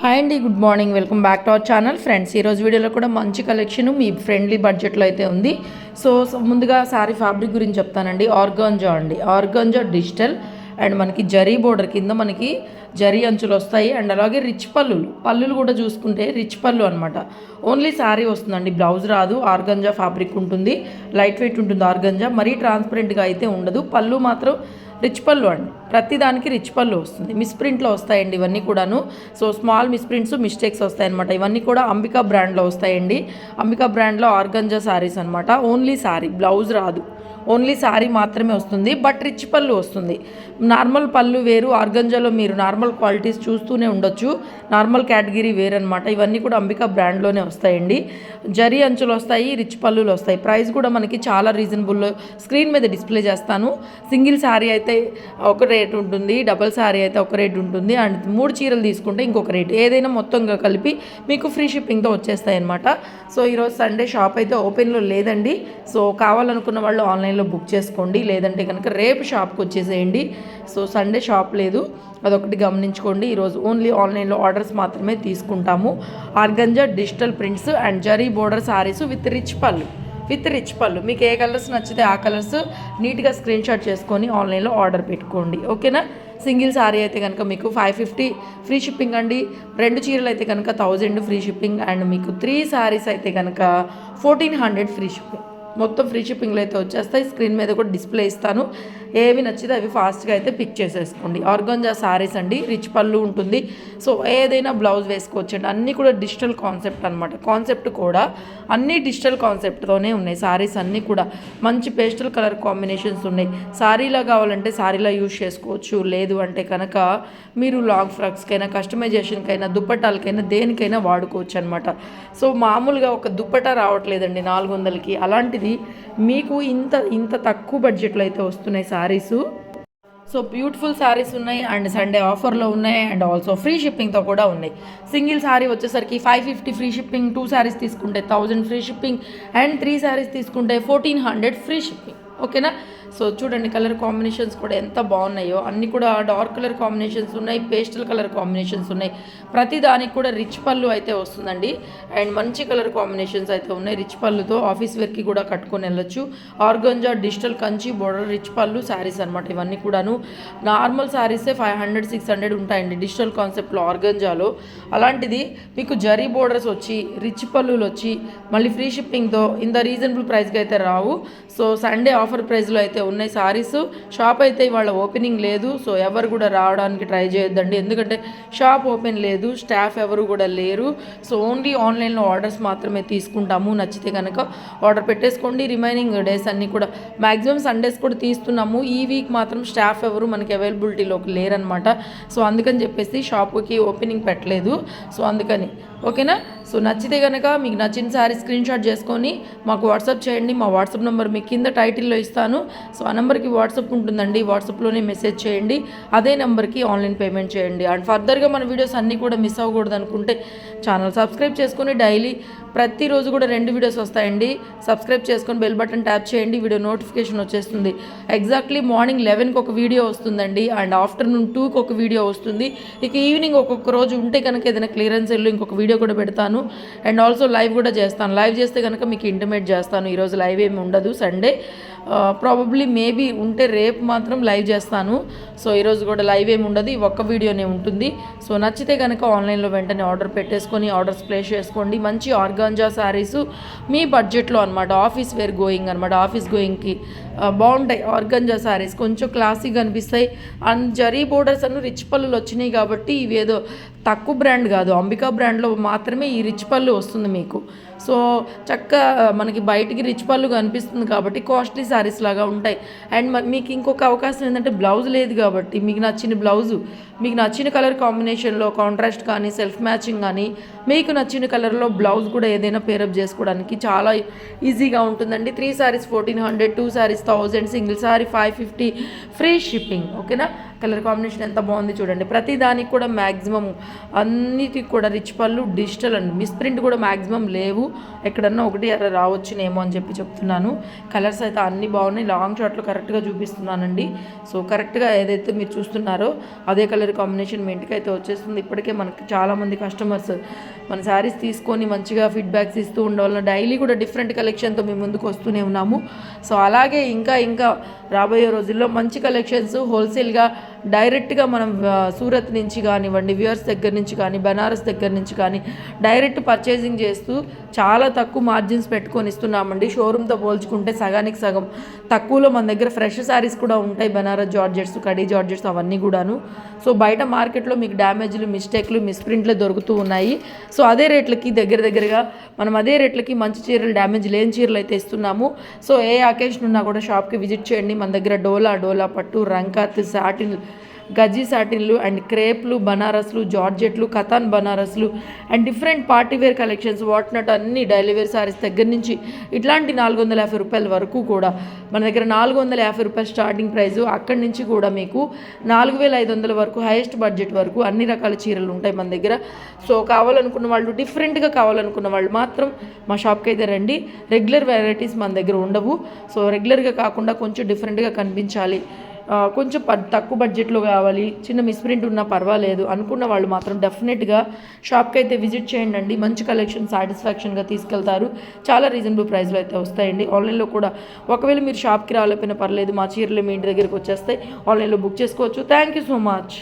Hi అండి good morning. Welcome back to our channel. Friends ఈరోజు వీడియోలో కూడా మంచి కలెక్షన్ మీ ఫ్రెండ్లీ బడ్జెట్లో అయితే ఉంది. సో ముందుగా శారీ ఫ్యాబ్రిక్ గురించి చెప్తానండి. ఆర్గాంజా అండి. ఆర్గాంజా డిజిటల్ అండ్ మనకి జరీ బోర్డర్ కింద మనకి జరీ అంచులు వస్తాయి. అండ్ అలాగే రిచ్ పళ్ళులు పళ్ళులు కూడా చూసుకుంటే రిచ్ పళ్ళు అనమాట ఓన్లీ శారీ వస్తుందండి. బ్లౌజ్ రాదు ఆర్గంజా ఫ్యాబ్రిక్ ఉంటుంది. లైట్ వెయిట్ ఉంటుంది ఆర్గంజా. మరీ ట్రాన్స్పరెంట్గా అయితే ఉండదు. పళ్ళు మాత్రం రిచ్ పళ్ళు అండి. ప్రతిదానికి రిచ్ పళ్ళు వస్తుంది. మిస్ప్రింట్లో వస్తాయండి ఇవన్నీ కూడాను. సో స్మాల్ మిస్ప్రింట్స్ మిస్టేక్స్ వస్తాయన్నమాట. ఇవన్నీ కూడా అంబికా బ్రాండ్లో వస్తాయండి. అంబికా బ్రాండ్లో ఆర్గంజా శారీస్ అనమాట ఓన్లీ శారీ బ్లౌజ్ రాదు. ఓన్లీ శారీ మాత్రమే వస్తుంది. బట్ రిచ్ పళ్ళు వస్తుంది. నార్మల్ పళ్ళు వేరు. ఆర్గంజాలో మీరు నార్మల్ క్వాలిటీస్ చూస్తూనే ఉండొచ్చు. నార్మల్ కేటగిరీ వేరు అనమాట ఇవన్నీ కూడా అంబికా బ్రాండ్లోనే వస్తాయండి. జరీ అంచులు వస్తాయి రిచ్ పళ్ళులు వస్తాయి. ప్రైస్ కూడా మనకి చాలా రీజనబుల్ స్క్రీన్ మీద డిస్ప్లే చేస్తాను. సింగిల్ శారీ అయితే ఒక రేట్ ఉంటుంది డబల్ శారీ అయితే ఒక రేట్ ఉంటుంది అండ్ మూడు చీరలు తీసుకుంటే ఇంకొక రేట్. ఏదైనా మొత్తంగా కలిపి మీకు ఫ్రీ షిప్పింగ్తో వచ్చేస్తాయి అనమాట సో ఈరోజు సండే షాప్ అయితే ఓపెన్లో లేదండి. సో కావాలనుకున్న వాళ్ళు ఆన్లైన్లో బుక్ చేసుకోండి. లేదంటే కనుక రేపు షాప్కి వచ్చేసేయండి. సో సండే షాప్ లేదు. అదొకటి గమనించుకోండి. ఈరోజు ఓన్లీ ఆన్లైన్లో ఆర్డర్స్ మాత్రమే తీసుకుంటాము. Organza digital prints and zari border saris with rich pallu. With rich pallu. మీకు ఏ కలర్స్ నచ్చితే ఆ కలర్స్ నీట్గా స్క్రీన్ షాట్ చేసుకొని ఆన్లైన్లో ఆర్డర్ పెట్టుకోండి. ఓకేనా? సింగిల్ సారీ అయితే కనుక మీకు ఫైవ్ ఫిఫ్టీ ఫ్రీ షిప్పింగ్ అండి. రెండు చీరలు అయితే కనుక థౌజండ్ ఫ్రీ షిప్పింగ్ అండ్ మీకు త్రీ శారీస్ అయితే కనుక ఫోర్టీన్ హండ్రెడ్ ఫ్రీ షిప్పింగ్. మొత్తం ఫ్రీ షిప్పింగ్లో అయితే వచ్చేస్తాయి. స్క్రీన్ మీద కూడా డిస్ప్లే ఇస్తాను. ఏవి నచ్చితే అవి ఫాస్ట్గా అయితే పిక్ చేసేసుకోండి. ఆర్గంజా సారీస్ అండి. రిచ్ పళ్ళు ఉంటుంది. సో ఏదైనా బ్లౌజ్ వేసుకోవచ్చండి. అన్నీ కూడా డిజిటల్ కాన్సెప్ట్ అనమాట కాన్సెప్ట్ కూడా అన్నీ డిజిటల్ కాన్సెప్ట్తోనే ఉన్నాయి. సారీస్ అన్నీ కూడా మంచి పేస్టల్ కలర్ కాంబినేషన్స్ ఉన్నాయి. సారీలా కావాలంటే సారీలా యూజ్ చేసుకోవచ్చు. లేదు అంటే కనుక మీరు లాంగ్ ఫ్రాక్స్కైనా కస్టమైజేషన్కైనా దుప్పటాలకైనా దేనికైనా వాడుకోవచ్చు అనమాట సో మామూలుగా ఒక దుప్పట రావట్లేదండి నాలుగు వందలకి. అలాంటిది మీకు ఇంత ఇంత తక్కువ బడ్జెట్లో అయితే వస్తున్నాయి శారీసు సో బ్యూటిఫుల్ శారీస్ ఉన్నాయి అండ్ సండే ఆఫర్లో ఉన్నాయి అండ్ ఆల్సో ఫ్రీ షిప్పింగ్తో కూడా ఉన్నాయి. సింగిల్ శారీ వచ్చేసరికి five fifty free shipping two saris తీసుకుంటే thousand free shipping and three saris తీసుకుంటే ఫోర్టీన్ హండ్రెడ్ ఫ్రీ షిప్పింగ్ ఓకేనా? సో చూడండి కలర్ కాంబినేషన్స్ కూడా ఎంత బాగున్నాయో. అన్నీ కూడా డార్క్ కలర్ కాంబినేషన్స్ ఉన్నాయి పేస్టల్ కలర్ కాంబినేషన్స్ ఉన్నాయి. ప్రతి దానికి కూడా రిచ్ పళ్ళు అయితే వస్తుందండి. అండ్ మంచి కలర్ కాంబినేషన్స్ అయితే ఉన్నాయి రిచ్ పళ్ళుతో. ఆఫీస్ వేర్కి కూడా కట్టుకొని వెళ్ళొచ్చు. Organza digital Kanchi border rich pallu sarees అనమాట ఇవన్నీ కూడాను. నార్మల్ శారీసే ఫైవ్ హండ్రెడ్ సిక్స్ హండ్రెడ్ ఉంటాయండి డిజిటల్ కాన్సెప్ట్లో ఆర్గంజాలో. అలాంటిది మీకు జరీ బోర్డర్స్ వచ్చి రిచ్ పళ్ళులు వచ్చి మళ్ళీ ఫ్రీ షిప్పింగ్తో ఇంత రీజనబుల్ ప్రైస్కి అయితే రావు. సో సండే ఆఫర్ ప్రైస్లో అయితే ఉన్నాయి సారీస్. షాప్ అయితే ఇవాళ ఓపెనింగ్ లేదు. సో ఎవరు కూడా రావడానికి ట్రై చేయొద్దండి. ఎందుకంటే షాప్ ఓపెన్ లేదు. స్టాఫ్ ఎవరు కూడా లేరు. సో ఓన్లీ ఆన్లైన్లో ఆర్డర్స్ మాత్రమే తీసుకుంటాము. నచ్చితే కనుక ఆర్డర్ పెట్టేసుకోండి. రిమైనింగ్ డేస్ అన్నీ కూడా మ్యాక్సిమం సండేస్ కూడా తీస్తున్నాము. ఈ వీక్ మాత్రం స్టాఫ్ ఎవరు మనకి అవైలబిలిటీలోకి లేరనమాట. సో అందుకని చెప్పేసి షాప్కి ఓపెనింగ్ పెట్టలేదు. సో అందుకని. ఓకేనా? సో నచ్చితే కనుక మీకు నచ్చిన శారీ స్క్రీన్ షాట్ చేసుకొని మాకు వాట్సాప్ చేయండి. మా వాట్సాప్ నెంబర్ మీ కింద టైటిల్లో ఇస్తాను. సో ఆ నెంబర్కి వాట్సాప్ ఉంటుందండి. వాట్సాప్లోనే మెసేజ్ చేయండి. అదే నెంబర్కి ఆన్లైన్ పేమెంట్ చేయండి. అండ్ ఫర్దర్గా మన వీడియోస్ అన్నీ కూడా మిస్ అవ్వకూడదు అనుకుంటే ఛానల్ సబ్స్క్రైబ్ చేసుకొని డైలీ ప్రతిరోజు కూడా రెండు వీడియోస్ వస్తాయండి. సబ్స్క్రైబ్ చేసుకొని బెల్ బటన్ ట్యాప్ చేయండి. వీడియో నోటిఫికేషన్ వచ్చేస్తుంది. ఎగ్జాక్ట్లీ మార్నింగ్ లెవెన్కి ఒక వీడియో వస్తుందండి. అండ్ ఆఫ్టర్నూన్ టూకి ఒక వీడియో వస్తుంది. ఇక ఈవినింగ్ ఒక్కొక్క రోజు ఉంటే కనుక ఏదైనా క్లియరెన్స్ వెళ్ళి ఇంకొక వీడియో కూడా పెడతాను. అండ్ ఆల్సో లైవ్ కూడా చేస్తాను. లైవ్ చేస్తే కనుక మీకు ఇంటిమేట్ చేస్తాను. ఈరోజు లైవ్ ఏమి ఉండదు. సండే. ప్రాబబ్లీ మేబీ ఉంటే రేపు మాత్రం లైవ్ చేస్తాను. సో ఈరోజు కూడా లైవ్ ఏమి ఉండదు ఈ ఒక్క వీడియోనే ఉంటుంది. సో నచ్చితే కనుక ఆన్లైన్లో వెంటనే ఆర్డర్ పెట్టేసుకొని ఆర్డర్స్ ప్లేస్ చేసుకోండి. మంచి ఆర్గాంజా శారీస్ మీ బడ్జెట్లో అనమాట ఆఫీస్ వేర్ గోయింగ్ అనమాట ఆఫీస్ గోయింగ్కి బాగుంటాయి ఆర్గంజా శారీస్ కొంచెం క్లాసీగా అనిపిస్తాయి. అండ్ జరీ బోర్డర్స్ అನ್ನು రిచ్ పళ్ళు వచ్చినాయి కాబట్టి ఇవి ఏదో తక్కువ బ్రాండ్ కాదు. అంబికా బ్రాండ్లో మాత్రమే ఈ రిచ్ పళ్ళు వస్తుంది మీకు. సో చక్క మనకి బయటికి రిచ్ పళ్ళు కనిపిస్తుంది కాబట్టి కాస్ట్లీ శారీస్ లాగా ఉంటాయి. అండ్ మీకు ఇంకొక అవకాశం ఏంటంటే బ్లౌజ్ లేదు కాబట్టి మీకు నచ్చిన బ్లౌజు మీకు నచ్చిన కలర్ కాంబినేషన్లో కాంట్రాస్ట్ కానీ సెల్ఫ్ మ్యాచింగ్ కానీ మీకు నచ్చిన కలర్లో బ్లౌజ్ కూడా ఏదైనా పేరప్ చేసుకోవడానికి చాలా ఈజీగా ఉంటుందండి. Three saris fourteen hundred two saris thousand single sari five fifty free shipping ఓకేనా? కలర్ కాంబినేషన్ ఎంత బాగుంది చూడండి. ప్రతి దానికి కూడా మ్యాక్సిమం అన్నిటికి కూడా రిచ్ పళ్ళు డిజిటల్ అండి మిస్ ప్రింట్ కూడా మ్యాక్సిమం లేవు. ఎక్కడన్నా ఒకటి అలా రావచ్చునేమో అని చెప్పి చెప్తున్నాను. కలర్స్ అయితే అన్నీ బాగున్నాయి. లాంగ్ షాట్లో కరెక్ట్గా చూపిస్తున్నానండి. సో కరెక్ట్గా ఏదైతే మీరు చూస్తున్నారో అదే కలర్ కాంబినేషన్ మీ ఇంటికి అయితే వచ్చేస్తుంది. ఇప్పటికే మనకి చాలామంది కస్టమర్స్ మన శారీస్ తీసుకొని మంచిగా ఫీడ్బ్యాక్స్ ఇస్తూ ఉండవలన డైలీ కూడా డిఫరెంట్ కలెక్షన్తో మేము ముందుకు వస్తూనే ఉన్నాము. సో అలాగే ఇంకా ఇంకా రాబోయే రోజుల్లో మంచి కలెక్షన్స్ హోల్సేల్గా డైరెక్ట్గా మనం సూరత్ నుంచి కానివ్వండి వ్యూవర్స్ దగ్గర నుంచి కానీ బనారస్ దగ్గర నుంచి కానీ డైరెక్ట్ పర్చేసింగ్ చేస్తూ చాలా తక్కువ మార్జిన్స్ పెట్టుకొని ఇస్తున్నామండి. షోరూమ్తో పోల్చుకుంటే సగానికి సగం తక్కువలో మన దగ్గర ఫ్రెష్ శారీస్ కూడా ఉంటాయి. బనారస్ జార్జెట్స్ కడీ జార్జెట్స్ అవన్నీ కూడాను. సో బయట మార్కెట్లో మీకు డ్యామేజ్లు మిస్టేక్లు మిస్ప్రింట్లు దొరుకుతూ ఉన్నాయి. సో అదే రేట్లకి దగ్గర దగ్గరగా మనం అదే రేట్లకి మంచి చీరలు డ్యామేజ్ లేని చీరలు అయితే ఇస్తున్నాము. సో ఏ అకేషన్ ఉన్నా కూడా షాప్కి విజిట్ చేయండి. మన దగ్గర డోలా డోలా పట్టు రంకాత్ సాటిన్ గజీ సాటిన్లు అండ్ క్రేప్లు బనారస్లు జార్జెట్లు కథాన్ బనారస్లు and different party wear collections whatnot అన్ని డైలీ వేర్ సారీస్ దగ్గర నుంచి ఇట్లాంటి నాలుగు వందల యాభై రూపాయల వరకు కూడా మన దగ్గర నాలుగు వందల యాభై రూపాయలు స్టార్టింగ్ ప్రైస్ అక్కడి నుంచి కూడా మీకు నాలుగు వేల ఐదు వందల వరకు హైయెస్ట్ బడ్జెట్ వరకు అన్ని రకాల చీరలు ఉంటాయి మన దగ్గర. సో కావాలనుకున్న వాళ్ళు డిఫరెంట్గా కావాలనుకున్న వాళ్ళు మాత్రం మా షాప్కి అయితే రండి. రెగ్యులర్ వెరైటీస్ మన దగ్గర ఉండవు. సో రెగ్యులర్గా కాకుండా కొంచెం డిఫరెంట్గా కనిపించాలి. కొంచెం ప తక్కువ బడ్జెట్లో కావాలి చిన్న మిస్ప్రింట్ ఉన్నా పర్వాలేదు అనుకున్న వాళ్ళు మాత్రం డెఫినెట్గా షాప్కి అయితే విజిట్ చేయండి అండి. మంచి కలెక్షన్ సాటిస్ఫాక్షన్గా తీసుకెళ్తారు. చాలా రీజనబుల్ ప్రైస్లో అయితే వస్తాయండి. ఆన్లైన్లో కూడా ఒకవేళ మీరు షాప్కి రాలేకపోయినా పర్లేదు మా చీరలు మీ ఇంటి దగ్గరికి వచ్చేస్తాయి. ఆన్లైన్లో బుక్ చేసుకోవచ్చు. Thank you so much